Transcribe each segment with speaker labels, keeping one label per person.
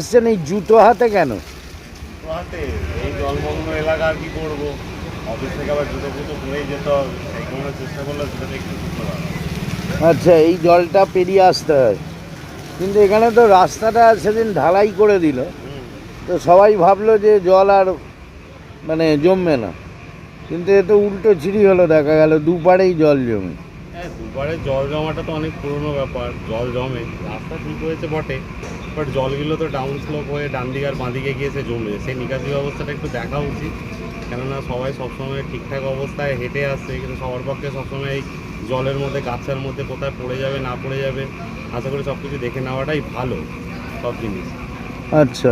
Speaker 1: আসছেন এই জুতো হাতে কেন?
Speaker 2: হাতে? এই জলমগ্ন এলাকা আর কি করব? অফিস থেকে আবার জুতো ফুটো পরেই যেতে হবে। সেই কারণে চেষ্টা করলে একটু
Speaker 1: আচ্ছা এই জলটা পেরিয়ে আসতে হয়। কিন্তু এখানে তো রাস্তাটা সেদিন ঢালাই করে দিল। তো সবাই ভাবলো যে জল আর মানে জমবে না। কিন্তু এ তো উল্টো চিড়ি হলো দেখা গেল দুপারেই জল জমে।
Speaker 2: দুবারে জল জমাটা তো অনেক পুরনো ব্যাপার, জল জমে, রাস্তা ঠিক হয়েছে বটে বাট জলগুলো তো ডাউন স্লোপ হয়ে ডান দিকে আর বাঁ দিকে গিয়েছে জমে সেই নিকাশি ব্যবস্থাটা একটু দেখা উচিত, কেননা সবাই সবসময় ঠিকঠাক অবস্থায় হেঁটে আসছে কিন্তু সবার পক্ষে সবসময় এই জলের মধ্যে, গাছের মধ্যে কোথায় পড়ে যাবে, না পড়ে যাবে, আশা করি সব কিছু দেখে নেওয়াটাই ভালো, সব জিনিস।
Speaker 1: আচ্ছা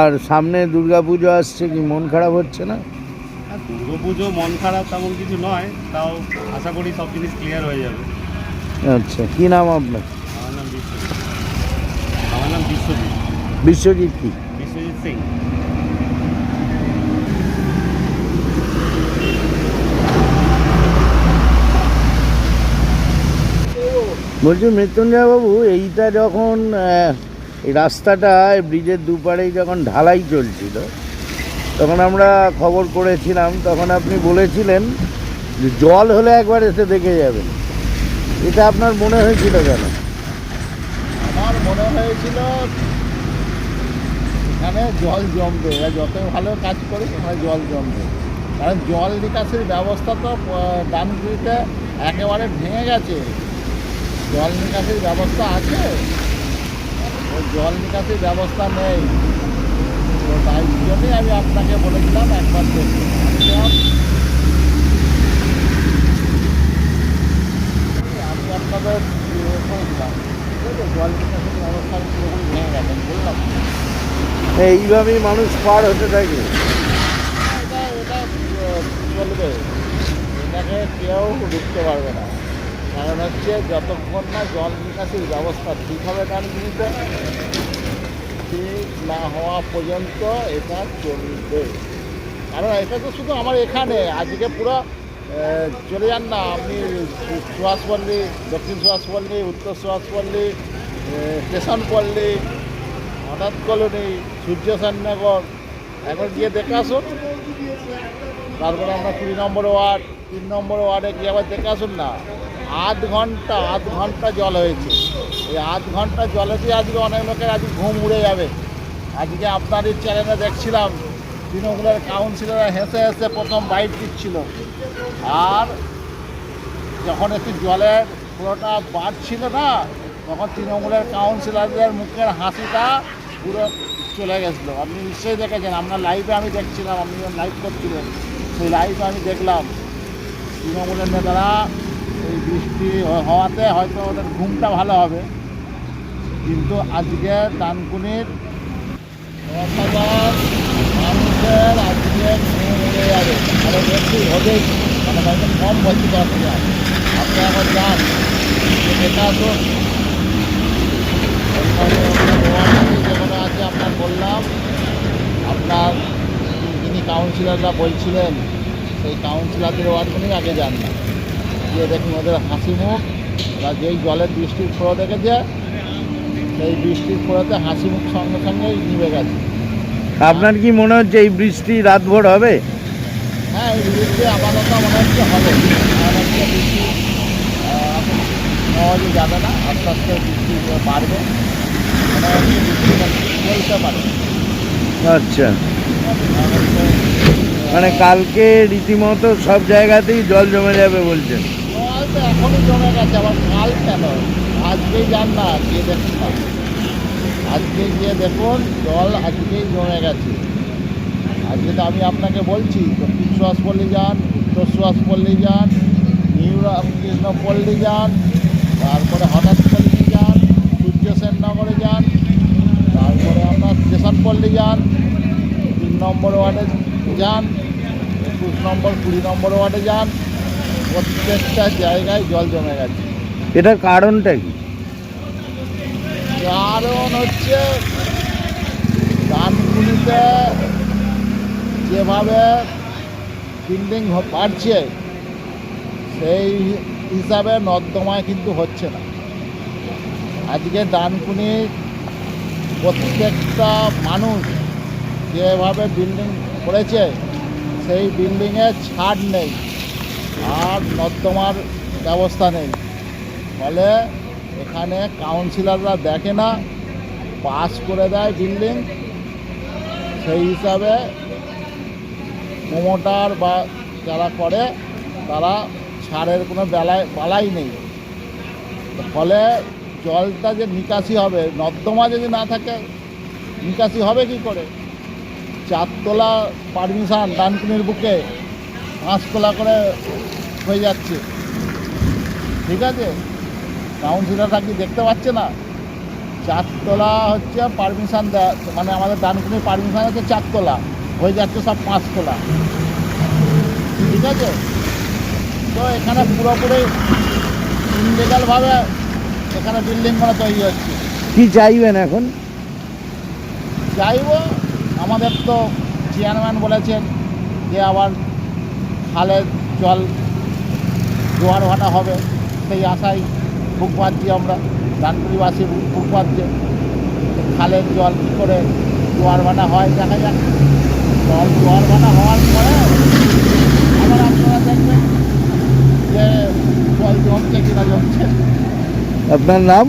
Speaker 1: আর সামনে দুর্গাপুজো আসছে কি, মন খারাপ হচ্ছে না?
Speaker 2: দুর্গা পুজো মন খারাপ তেমন কিছু নয় তাও আশা করি সব জিনিস ক্লিয়ার হয়ে যাবে।
Speaker 1: আচ্ছা কি নাম আপনার?
Speaker 2: আমার নাম বিশ্বজিৎ। আমার নাম বিশ্বজিৎ।
Speaker 1: বিশ্বজিৎ কি?
Speaker 2: বিশ্বজিৎ সিং।
Speaker 1: বলছি মৃত্যুঞ্জয় বাবু এইটা যখন রাস্তাটা ব্রিজের দুপারেই যখন ঢালাই চলছিল তখন আমরা খবর করেছিলাম, তখন আপনি বলেছিলেন যে জল হলে একবার এসে দেখে যাবেন। এটা আপনার মনে হয়েছিল কেন?
Speaker 3: আমার মনে হয়েছিল এখানে জল জমবে, এরা যত ভালো কাজ করে এখানে জল জমবে। কারণ জল নিকাশের ব্যবস্থা তো ডানকুড়িতে একেবারে ভেঙে গেছে। জল নিকাশের ব্যবস্থা আছে জল নিকাশের ব্যবস্থা নেই। তাই জন্যই আমি আপনাকে বলেছিলাম একবার দেখতে। আমি আপনাদের ইয়ে করেছিলাম আমি
Speaker 1: এইভাবেই মানুষ পার হতে থাকে।
Speaker 3: এটা এটা চলবে এটাকে কেউ রুখতে পারবে না। কারণ হচ্ছে যতক্ষণ না জল নিকাশির ব্যবস্থা ঠিক হবে ঠিক না হওয়া পর্যন্ত এটা চলবে। কারণ এটা তো শুধু আমার এখানে আজকে পুরো চলে যান না আপনি সু- সুভাষপল্লী দক্ষিণ সুভাষপল্লী উত্তর সুভাষপল্লী আহ, স্টেশন পল্লী হঠাৎ কলোনি সূর্য সেননগর এখন গিয়ে দেখে আসুন। তারপরে আমরা কুড়ি নম্বর ওয়ার্ড তিন নম্বর ওয়ার্ডে গিয়ে আবার দেখে আসুন না আধ ঘণ্টা আধ ঘণ্টা জল হয়েছে। এই আধ ঘণ্টা জলে দিয়ে আজকে অনেক লোকের আজকে ঘুম উড়ে যাবে। আজকে আপনাদের চ্যানেলে দেখছিলাম, তৃণমূলের কাউন্সিলররা হেসে হেসে প্রথম বাইট দিচ্ছিল। আর যখন একটু জলের পুরোটা বাড়ছিল না, তখন তৃণমূলের কাউন্সিলরদের মুখের হাসিটা পুরো চলে গেছিল। আপনি নিশ্চয়ই দেখেছেন আপনার লাইভে আমি দেখছিলাম, আপনি লাইভ করছিলেন, সেই লাইভে আমি দেখলাম, তৃণমূলের নেতারা এই বৃষ্টি হওয়াতে হয়তো ওদের ঘুমটা ভালো হবে। কিন্তু আজকে ডানকুনির রসাদার মানুষের আজকে যাবে বেশি মানে কম আপনি এখন যান আসুন আছে বললাম আপনার যিনি কাউন্সিলররা বলছিলেন সেই কাউন্সিলরদের ওয়ার্ডগুলোই আগে যান না গিয়ে দেখুন ওদের হাসি মুখ, ওরা যেই জলের বৃষ্টির ফোড়ো দেখেছে সেই বৃষ্টির ফোড়োতে হাসি মুখ সঙ্গে সঙ্গেই নিভে গেছে।
Speaker 1: আপনার কি মনে হচ্ছে এই বৃষ্টি রাতভর হবে?
Speaker 3: হ্যাঁ এই বৃষ্টি আপাতত মনে হচ্ছে হবে। বৃষ্টি সহজে যাবে না। আস্তে আস্তে বৃষ্টি বাড়বে। বৃষ্টি পারে।
Speaker 1: আচ্ছা। মানে কালকে রীতিমতো সব জায়গাতেই জল জমে যাবে বলছেন।
Speaker 3: তো এখনই জমে গেছে আবার কাল কেন? আজকেই যান না গিয়ে দেখুন না আজকে গিয়ে দেখুন, জল আজকেই জমে গেছে। আজকে তো আমি আপনাকে বলছি, দক্ষিণ সুভাষপল্লী যান উত্তর সুভাষপল্লী যান নিউ রামকৃষ্ণ পল্লী যান, তারপরে হঠাৎ পল্লী যান সূর্য সেননগরে যান, তারপরে আপনার স্টেশন পল্লী যান, তিন নম্বর ওয়ার্ডে যান, একুশ নম্বর, কুড়ি নম্বর ওয়ার্ডে যান, প্রত্যেকটা জায়গায় জল জমে গেছে।
Speaker 1: এটার কারণটা কি?
Speaker 3: কারণ হচ্ছে। ডানকুনিতে যেভাবে বিল্ডিং বাড়ছে, সেই হিসাবে নর্দমায় কিন্তু হচ্ছে না। আজকে ডানকুনি প্রত্যেকটা মানুষ যেভাবে বিল্ডিং করেছে, সেই বিল্ডিংয়ে ছাড় নেই, আর নর্দমার ব্যবস্থা নেই। ফলে এখানে কাউন্সিলররা দেখে না পাস করে দেয় বিল্ডিং সেই হিসাবে প্রমোটার বা যারা করে, তারা ছাড়ের কোনো বেলায়, বালাই নেই। ফলে জলটা যে নিকাশি হবে, নর্দমা যদি না থাকে, নিকাশি হবে কি করে? চারতলা পারমিশন ডানকুনির বুকে পাঁচতলা করে হয়ে যাচ্ছে। ঠিক আছে? কাউন্সিলররা কি দেখতে পাচ্ছে না। চারতলা হচ্ছে পারমিশন দেয় মানে আমাদের ডানকুনির পারমিশন আছে চারতলা হয়ে যাচ্ছে সব পাঁচতলা। ঠিক আছে? তো এখানে পুরোপুরি ইনলিগালভাবে এখানে বিল্ডিং মানে তৈরি হচ্ছে।
Speaker 1: কি চাইবেন এখন?
Speaker 3: চাইব আমাদের তো চেয়ারম্যান বলেছেন যে আবার খালের জল জোয়ার ভাটা হবে সেই আশায় বুক পাচ্ছি আমরা ধানপুরিবাসী বুক দিয়ে খালের জল কী করে জোয়ার বানা হয় দেখা যাক। জল জোয়ার বানা হওয়ার পরে আবার আপনারা দেখবেন যে জল জমছে কিনা জমছে।
Speaker 1: আপনার নাম?